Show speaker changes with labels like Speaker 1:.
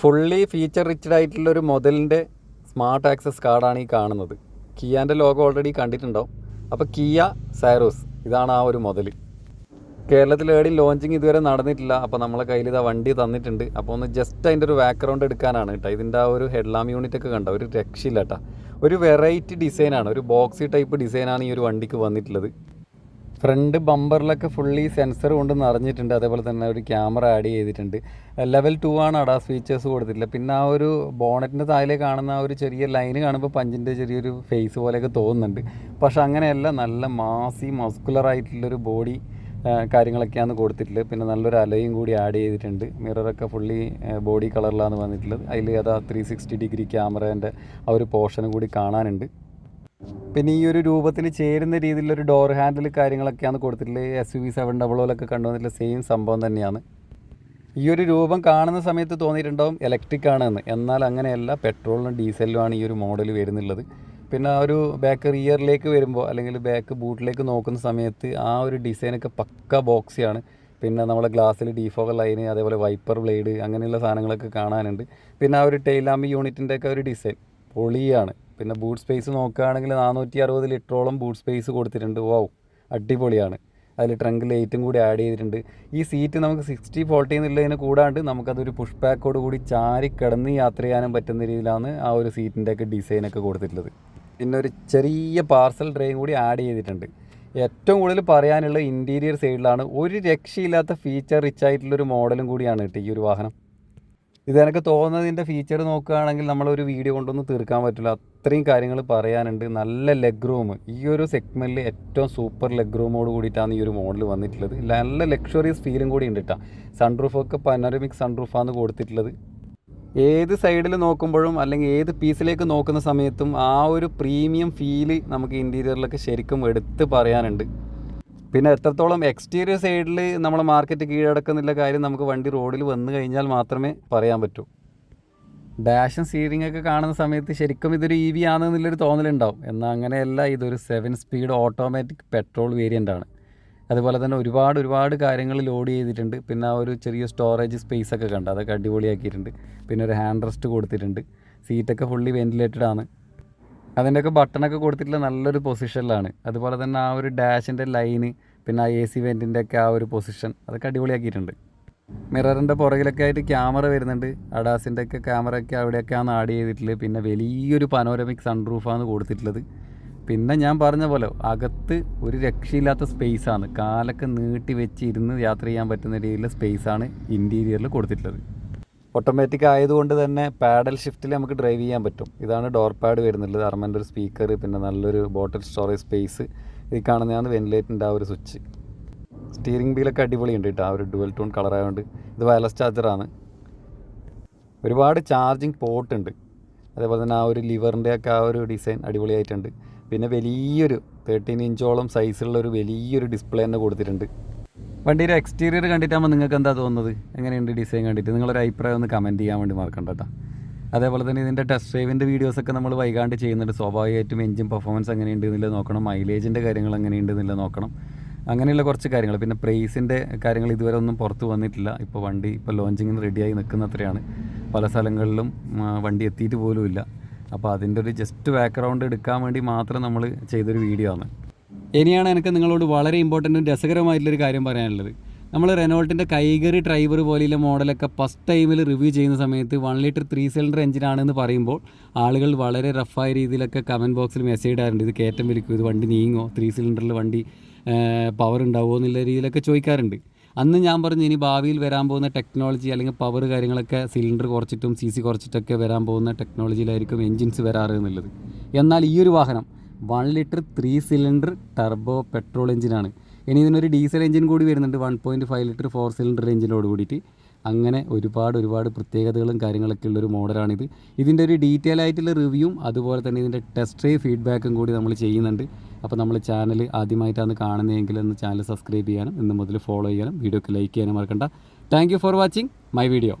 Speaker 1: Fully feature wretched ആയിട്ടുള്ള ഒരു smart access കാർഡാണ് ഈ കാണുന്നത്. കിയാന്റെ ലോഗോ ഓൾറെഡി കണ്ടിട്ടുണ്ടാവും. അപ്പോൾ കിയ സൈറോസ് ഇതാണ് ആ ഒരു മുതൽ കേരളത്തിൽ ഏടി ലോഞ്ചിങ് ഇതുവരെ നടന്നിട്ടില്ല. അപ്പോൾ നമ്മളെ കയ്യിൽ ഇതാ വണ്ടി തന്നിട്ടുണ്ട്. അപ്പോൾ ഒന്ന് ജസ്റ്റ് അതിന്റെ ഒരു ബാക്ക്ഗ്രൗണ്ട് എടുക്കാനാണ് കേട്ടോ. ഇതിന്റെ ആ ഒരു ഹെഡ്ലാം യൂണിറ്റ് ഒക്കെ കണ്ടോ? ഒരു രക്ഷയില്ല കേട്ടോ. ഒരു വെറൈറ്റി ഡിസൈനാണ് ഒരു ബോക്സി ടൈപ്പ് ഡിസൈനാണ് ഈ ഒരു വണ്ടിക്ക് വന്നിട്ടുള്ളത്. ഫ്രണ്ട് ബമ്പറിലൊക്കെ ഫുള്ളി സെൻസർ കൊണ്ട് നിറഞ്ഞിട്ടുണ്ട്. അതേപോലെ തന്നെ ഒരു ക്യാമറ ആഡ് ചെയ്തിട്ടുണ്ട്. ലെവൽ ടു ആണ് അഡാസ് ഫീച്ചേഴ്സ് കൊടുത്തിട്ടില്ല പിന്നെ ആ ഒരു ബോണറ്റിന്റെ താഴെ കാണുന്ന ആ ഒരു ചെറിയ ലൈൻ കാണുമ്പോൾ പഞ്ചിന്റെ ചെറിയൊരു ഫേസ് പോലെയൊക്കെ തോന്നുന്നുണ്ട്. പക്ഷെ അങ്ങനെയല്ല നല്ല മാസി മസ്കുലർ ആയിട്ടുള്ളൊരു ബോഡി കാര്യങ്ങളൊക്കെയാണ് കൊടുത്തിട്ടുള്ളത്. പിന്നെ നല്ലൊരു അലയും കൂടി ആഡ് ചെയ്തിട്ടുണ്ട്. മിററൊക്കെ ഫുള്ളി ബോഡി കളറിലാണ് വന്നിട്ടുള്ളത്. അതിൽ അതാ ത്രീ സിക്സ്റ്റി ഡിഗ്രി ക്യാമറേന്റെ ആ ഒരു പോർഷനും കൂടി കാണാനുണ്ട്. പിന്നെ ഈ ഒരു രൂപത്തിൽ ചേരുന്ന രീതിയിലൊരു ഡോർ ഹാൻഡിൽ കാര്യങ്ങളൊക്കെയാണ് കൊടുത്തിട്ടുള്ളത്. S U V seven double ഓലൊക്കെ കണ്ടുവന്നിട്ടുള്ള സെയിം സംഭവം തന്നെയാണ്. ഈ ഒരു രൂപം കാണുന്ന സമയത്ത് തോന്നിയിട്ടുണ്ടാവും ഇലക്ട്രിക് ആണെന്ന്. എന്നാൽ അങ്ങനെയല്ല പെട്രോളിനും ഡീസലിനുമാണ് ഈ ഒരു മോഡൽ വരുന്നുള്ളത്. പിന്നെ ആ ഒരു ബാക്ക് റിയറിലേക്ക് വരുമ്പോൾ അല്ലെങ്കിൽ ബാക്ക് ബൂട്ടിലേക്ക് നോക്കുന്ന സമയത്ത് ആ ഒരു ഡിസൈനൊക്കെ പക്ക ബോക്സിയാണ് പിന്നെ നമ്മളെ ഗ്ലാസ്സിൽ ഡീഫോഗർ ലൈന് അതേപോലെ വൈപ്പർ ബ്ലേഡ് അങ്ങനെയുള്ള സാധനങ്ങളൊക്കെ കാണാനുണ്ട്. പിന്നെ ആ ഒരു ടെയിലാമ്പ് യൂണിറ്റിന്റെ ഒക്കെ ഒരു ഡിസൈൻ പൊളിയാണ്. പിന്നെ ബൂട്ട് സ്പേസ് നോക്കുകയാണെങ്കിൽ നാനൂറ്റി അറുപത് ലിറ്ററോളം ബൂട്ട് സ്പേസ് കൊടുത്തിട്ടുണ്ട്. വാവ് അടിപൊളിയാണ്. അതിൽ ട്രങ്ക് ലൈറ്റും കൂടി ആഡ് ചെയ്തിട്ടുണ്ട്. ഈ സീറ്റ് നമുക്ക് സിക്സ്റ്റി ഫോർട്ടി എന്നുള്ളതിന് കൂടാണ്ട് നമുക്കതൊരു പുഷ് ബാക്കോട് കൂടി ചാരി കിടന്ന് യാത്ര ചെയ്യാനും പറ്റുന്ന രീതിയിലാണ് ആ ഒരു സീറ്റിന്റെയൊക്കെ ഡിസൈനൊക്കെ കൊടുത്തിട്ടുള്ളത്. പിന്നെ ഒരു ചെറിയ പാർസൽ ഡ്രൈവ് കൂടി ആഡ് ചെയ്തിട്ടുണ്ട്. ഏറ്റവും കൂടുതൽ പറയാനുള്ള ഇന്റീരിയർ സൈഡിലാണ് ഒരു രക്ഷയില്ലാത്ത ഫീച്ചർ റിച്ച് ആയിട്ടുള്ളൊരു മോഡലും കൂടിയാണ് കേട്ടോ ഈ ഒരു വാഹനം. ഇത് എനിക്ക് തോന്നുന്നതിന്റെ ഫീച്ചർ നോക്കുകയാണെങ്കിൽ നമ്മളൊരു വീഡിയോ കൊണ്ടൊന്നും തീർക്കാൻ പറ്റില്ല. അത്രയും കാര്യങ്ങൾ പറയാനുണ്ട്. നല്ല ലെഗ് റൂം ഈ ഒരു സെഗ്മെന്റിൽ ഏറ്റവും സൂപ്പർ ലെഗ് റൂമോട് കൂടിയിട്ടാണ് ഈ ഒരു മോഡൽ വന്നിട്ടുള്ളത്. നല്ല ലക്ഷറിയസ് ഫീലും കൂടി ഉണ്ട് കേട്ടോ സൺറൂഫൊക്കെ പനോരമിക് സൺറൂഫാണ് കൊടുത്തിട്ടുള്ളത്. ഏത് സൈഡിൽ നോക്കുമ്പോഴും അല്ലെങ്കിൽ ഏത് പീസിലേക്ക് നോക്കുന്ന സമയത്തും ആ ഒരു പ്രീമിയം ഫീൽ നമുക്ക് ഇന്റീരിയറിലൊക്കെ ശരിക്കും എടുത്ത് പറയാനുണ്ട്. പിന്നെ എത്രത്തോളം എക്സ്റ്റീരിയർ സൈഡിൽ നമ്മൾ മാർക്കറ്റ് കീഴടക്കുന്നില്ല കാര്യം നമുക്ക് വണ്ടി റോഡിൽ വന്നു കഴിഞ്ഞാൽ മാത്രമേ പറയാൻ പറ്റൂ. ഡാഷും സീറിംഗ് ഒക്കെ കാണുന്ന സമയത്ത് ശരിക്കും ഇതൊരു ഇ വി ആണെന്നുള്ളൊരു തോന്നലുണ്ടാവും. എന്നാൽ അങ്ങനെയല്ല ഇതൊരു seven speed automatic petrol variant ആണ്. അതുപോലെ തന്നെ ഒരുപാട് ഒരുപാട് കാര്യങ്ങൾ ലോഡ് ചെയ്തിട്ടുണ്ട്. പിന്നെ ഒരു ചെറിയ സ്റ്റോറേജ് സ്പേസ് ഒക്കെ കണ്ട് അതൊക്കെ അടിപൊളിയാക്കിയിട്ടുണ്ട്. പിന്നെ ഒരു ഹാൻഡ് റെസ്റ്റ് കൊടുത്തിട്ടുണ്ട്. സീറ്റൊക്കെ ഫുള്ളി വെന്റിലേറ്റഡ് ആണ്. അതിന്റെയൊക്കെ ബട്ടണൊക്കെ കൊടുത്തിട്ടുള്ള നല്ലൊരു പൊസിഷനിലാണ് അതുപോലെ തന്നെ ആ ഒരു ഡാഷിന്റെ ലൈന് പിന്നെ ആ എ സി വെന്റിന്റെ ഒക്കെ ആ ഒരു പൊസിഷൻ അതൊക്കെ അടിപൊളിയാക്കിയിട്ടുണ്ട്. മിററിന്റെ പുറകിലൊക്കെ ആയിട്ട് ക്യാമറ വരുന്നുണ്ട്. അഡാസിന്റെ ഒക്കെ ക്യാമറ ഒക്കെ അവിടെയൊക്കെയാണ് ആഡ് ചെയ്തിട്ടുള്ളത്. പിന്നെ വലിയൊരു പനോരമിക് സൺറൂഫാണ് കൊടുത്തിട്ടുള്ളത്. പിന്നെ ഞാൻ പറഞ്ഞ പോലെ അകത്ത് ഒരു രക്ഷയില്ലാത്ത സ്പേസാണ് കാലൊക്കെ നീട്ടി വെച്ച് ഇരുന്ന് യാത്ര ചെയ്യാൻ പറ്റുന്ന രീതിയിലുള്ള സ്പേസാണ് ഇന്റീരിയറിൽ കൊടുത്തിട്ടുള്ളത്. ഓട്ടോമാറ്റിക് ആയതുകൊണ്ട് തന്നെ പാഡൽ ഷിഫ്റ്റിൽ നമുക്ക് ഡ്രൈവ് ചെയ്യാൻ പറ്റും. ഇതാണ് ഡോർ പാഡ് വരുന്നുള്ളത്. അർമന്റെ ഒരു സ്പീക്കർ പിന്നെ നല്ലൊരു ബോട്ടിൽ സ്റ്റോറേജ് സ്പേസ് ഈ കാണുന്നതാണ് വെന്റിലേറ്റിന്റെ ആ ഒരു സ്വിച്ച് സ്റ്റിയറിംഗ് വീലൊക്കെ അടിപൊളിയുണ്ട് കേട്ടോ. ആ ഒരു ഡുവൽ ടൂൺ കളറായതുകൊണ്ട് ഇത് വയർലെസ് ചാർജറാണ് ഒരുപാട് ചാർജിങ് പോർട്ട് ഉണ്ട്. അതേപോലെ തന്നെ ആ ഒരു ലിവറിന്റെ ഒക്കെ ആ ഒരു ഡിസൈൻ അടിപൊളിയായിട്ടുണ്ട്. പിന്നെ വലിയൊരു തേർട്ടീൻ ഇഞ്ചോളം സൈസുള്ള ഒരു വലിയൊരു ഡിസ്പ്ലേ തന്നെ കൊടുത്തിട്ടുണ്ട്. വണ്ടിയുടെ എക്സ്റ്റീരിയർ കണ്ടിട്ടാകുമ്പോൾ നിങ്ങൾക്ക് എന്താ തോന്നുന്നത്? എങ്ങനെയുണ്ട് ഡിസൈൻ കണ്ടിട്ട്? നിങ്ങളൊരു അഭിപ്രായം ഒന്ന് കമന്റ് ചെയ്യാൻ വേണ്ടി മറക്കണ്ട കേട്ടോ അതേപോലെ തന്നെ ഇതിന്റെ ടെസ്റ്റ് ഡ്രൈവിന്റെ വീഡിയോസൊക്കെ നമ്മൾ വൈകാണ്ട് ചെയ്യുന്നുണ്ട്. സ്വാഭാവികമായിട്ടും എഞ്ചിൻ പെർഫോമൻസ് എങ്ങനെയുണ്ട് എന്നുള്ളത് നോക്കണം. മൈലേജിന്റെ കാര്യങ്ങൾ എങ്ങനെയുണ്ട് എന്നുള്ളത് നോക്കണം. അങ്ങനെയുള്ള കുറച്ച് കാര്യങ്ങൾ. പിന്നെ പ്രൈസിന്റെ കാര്യങ്ങൾ ഇതുവരെ ഒന്നും പുറത്ത് വന്നിട്ടില്ല. ഇപ്പോൾ വണ്ടി ഇപ്പോൾ ലോഞ്ചിങ്ങിന് റെഡിയായി നിൽക്കുന്നത്രയാണ്. പല സ്ഥലങ്ങളിലും വണ്ടി എത്തിയിട്ട് പോലുമില്ല. അപ്പോൾ അതിന്റെ ഒരു ജസ്റ്റ് ബാക്ക്ഗ്രൗണ്ട് എടുക്കാൻ വേണ്ടി മാത്രം നമ്മൾ ചെയ്തൊരു വീഡിയോ ആണ്. ഇനിയാണ് എനിക്ക് നിങ്ങളോട് വളരെ ഇമ്പോർട്ടന്റും രസകരമായിട്ടുള്ളൊരു കാര്യം പറയാനുള്ളത്. നമ്മൾ റെനോൾട്ടിന്റെ കൈകറി ഡ്രൈവർ പോലെയുള്ള മോഡലൊക്കെ ഫസ്റ്റ് ടൈമിൽ റിവ്യൂ ചെയ്യുന്ന സമയത്ത് വൺ ലിറ്റർ ത്രീ സിലിണ്ടർ എഞ്ചിനാണെന്ന് പറയുമ്പോൾ ആളുകൾ വളരെ റഫായ രീതിയിലൊക്കെ കമന്റ് ബോക്സിൽ മെസ്സേജ് ഇടാറുണ്ട്. ഇത് കയറ്റം വലിക്കും ഇത് വണ്ടി നീങ്ങോ ത്രീ സിലിണ്ടറിൽ വണ്ടി പവർ ഉണ്ടാവുമോ എന്നുള്ള രീതിയിലൊക്കെ ചോദിക്കാറുണ്ട്. അന്ന് ഞാൻ പറഞ്ഞു ഇനി ഭാവിയിൽ വരാൻ പോകുന്ന ടെക്നോളജി അല്ലെങ്കിൽ പവർ കാര്യങ്ങളൊക്കെ സിലിണ്ടർ കുറച്ചിട്ടും സി സി കുറച്ചിട്ടൊക്കെ വരാൻ പോകുന്ന ടെക്നോളജിയിലായിരിക്കും എൻജിൻസ് വരാറ് എന്നുള്ളത്. എന്നാൽ ഈ ഒരു വാഹനം one litre three cylinder turbo petrol എഞ്ചിനാണ് ഇനി ഇതിനൊരു ഡീസൽ എഞ്ചിൻ കൂടി വരുന്നുണ്ട്. One point five litre four cylinder എഞ്ചിനോട് കൂടിയിട്ട്. അങ്ങനെ ഒരുപാട് ഒരുപാട് പ്രത്യേകതകളും കാര്യങ്ങളൊക്കെ ഉള്ളൊരു മോഡലാണിത് ഇതിന്റെ ഒരു ഡീറ്റെയിൽ ആയിട്ടുള്ള റിവ്യൂവും അതുപോലെ തന്നെ ഇതിന്റെ ടെസ്റ്റ് ഡ്രൈവ് ഫീഡ്ബാക്കും കൂടി നമ്മൾ ചെയ്യുന്നുണ്ട്. അപ്പോൾ നമ്മൾ ചാനൽ ആദ്യമായിട്ടാണ് കാണുന്നതെങ്കിൽ ഒന്ന് ചാനൽ സബ്സ്ക്രൈബ് ചെയ്യാനും ഇന്ന് മുതൽ ഫോളോ ചെയ്യാനും വീഡിയോക്ക് ലൈക്ക് ചെയ്യാനും മറക്കണ്ട. Thank for watching my video